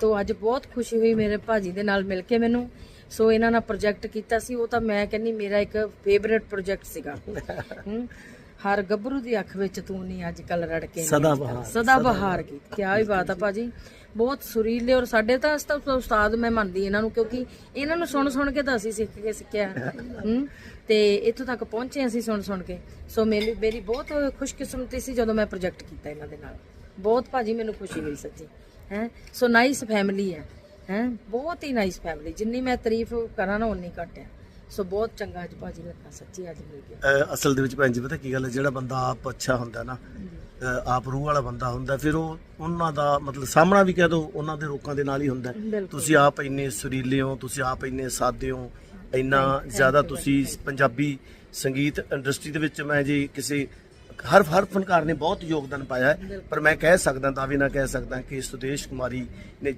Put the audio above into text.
ਤੋ ਅੱਜ ਬਹੁਤ ਖੁਸ਼ੀ ਹੋਈ ਮੇਰੇ ਭਾਜੀ ਦੇ ਨਾਲ ਮਿਲ ਕੇ ਮੈਨੂੰ। ਸੋ ਇਹਨਾਂ ਨਾਲ ਪ੍ਰੋਜੈਕਟ ਕੀਤਾ ਸੀ। ਉਹ ਤਾਂ ਮੈਂ ਕਹਿੰਨੀ ਮੇਰਾ ਇੱਕ ਫੇਵਰਿਟ ਪ੍ਰੋਜੈਕਟ ਸੀਗਾ। ਹਰ ਗੱਭਰੂ ਦੀ ਅੱਖ ਵਿੱਚ ਤੂੰ ਨਹੀਂ ਅੱਜ ਕੱਲ ਰੜ ਕੇ ਸਦਾ ਬਹਾਰ, ਸਦਾ ਬਹਾਰ ਗੀਤ ਕੀ ਹੀ ਬਾਤ ਆ ਭਾਜੀ। ਬਹੁਤ ਸੁਰੀਲੇ ਔਰ ਸਾਡੇ ਤਾਂ ਤਾਂ ਉਸਤਾਦ ਮੈਂ ਮੰਨਦੀ ਇਹਨਾਂ ਨੂੰ ਕਿਉਂਕਿ ਇਹਨਾਂ ਨੂੰ ਸੁਣ ਸੁਣ ਕੇ ਤਾਂ ਅਸੀਂ ਸਿੱਖ ਕੇ ਸਿੱਖਿਆ। ਹੂੰ। ਤੇ ਇੱਥੋਂ ਤੱਕ ਪਹੁੰਚੇ ਅਸੀਂ ਸੁਣ ਸੁਣ ਕੇ। ਸੋ ਮੇਰੀ ਮੇਰੀ ਬਹੁਤ ਖੁਸ਼ਕਿਸਮਤੀ ਸੀ ਜਦੋਂ ਮੈਂ ਪ੍ਰੋਜੈਕਟ ਕੀਤਾ ਇਹਨਾਂ ਦੇ ਨਾਲ। ਬਹੁਤ ਭਾਜੀ ਮੈਨੂੰ ਖੁਸ਼ੀ ਹੋਈ ਸੱਚੀ। ਹੈ? ਸੋ ਨਾਈਸ ਫੈਮਿਲੀ ਹੈ ਹੈ? ਬਹੁਤ ਹੀ ਨਾਈਸ ਫੈਮਿਲੀ ਜਿੰਨੀ ਮੈਂ ਤਾਰੀਫ ਕਰਾਂ ਨਾ ਉਨੀ ਘੱਟ ਹੈ। ਸੋ ਬਹੁਤ ਚੰਗਾ ਅੱਜ ਭਾਜੀ ਲੱਗਾ ਸੱਚੀ ਅੱਜ ਮਿਲ ਗਿਆ। ਅਹ ਅਸਲ ਦੇ ਵਿੱਚ ਭੈਣ ਜੀ ਪਤਾ ਕੀ ਗੱਲ ਹੈ? ਜਿਹੜਾ ਬੰਦਾ ਆਪ ਅੱਛਾ ਹੁੰਦਾ ਨਾ ਅਹ ਆਪ ਰੂਹ ਵਾਲਾ ਬੰਦਾ ਹੁੰਦਾ ਫਿਰ ਉਹ ਉਹਨਾਂ ਦਾ ਮਤਲਬ ਸਾਹਮਣਾ ਵੀ ਕਹਿ ਦੋ ਉਹਨਾਂ ਦੇ ਲੋਕਾਂ ਦੇ ਨਾਲ ਹੀ ਹੁੰਦਾ ਹੈ। ਬਿਲਕੁਲ। ਤੁਸੀਂ ਆਪ ਇੰਨੇ ਸੁਰੀਲੇ ਹੋ ਤੁਸੀਂ ਆਪ ਇੰਨੇ ਸਾਦੇ ਹੋ ਇੰਨਾ ਜ਼ਿਆਦਾ ਤੁਸੀਂ ਪੰਜਾਬੀ ਸੰਗੀਤ ਇੰਡਸਟਰੀ ਦੇ ਵਿੱਚ ਮੈਂ ਜੀ ਕਿਸੇ ਹਰ ਹਰ ਫਨਕਾਰ ਨੇ ਬਹੁਤ ਯੋਗਦਾਨ ਪਾਇਆ ਹੈ। ਪਰ ਮੈਂ ਕਹਿ ਸਕਦਾ ਤਾਂ ਵੀ ਨਾ ਕਹਿ ਸਕਦਾ ਕਿ ਸੁਦੇਸ਼ ਕੁਮਾਰੀ ਨੇ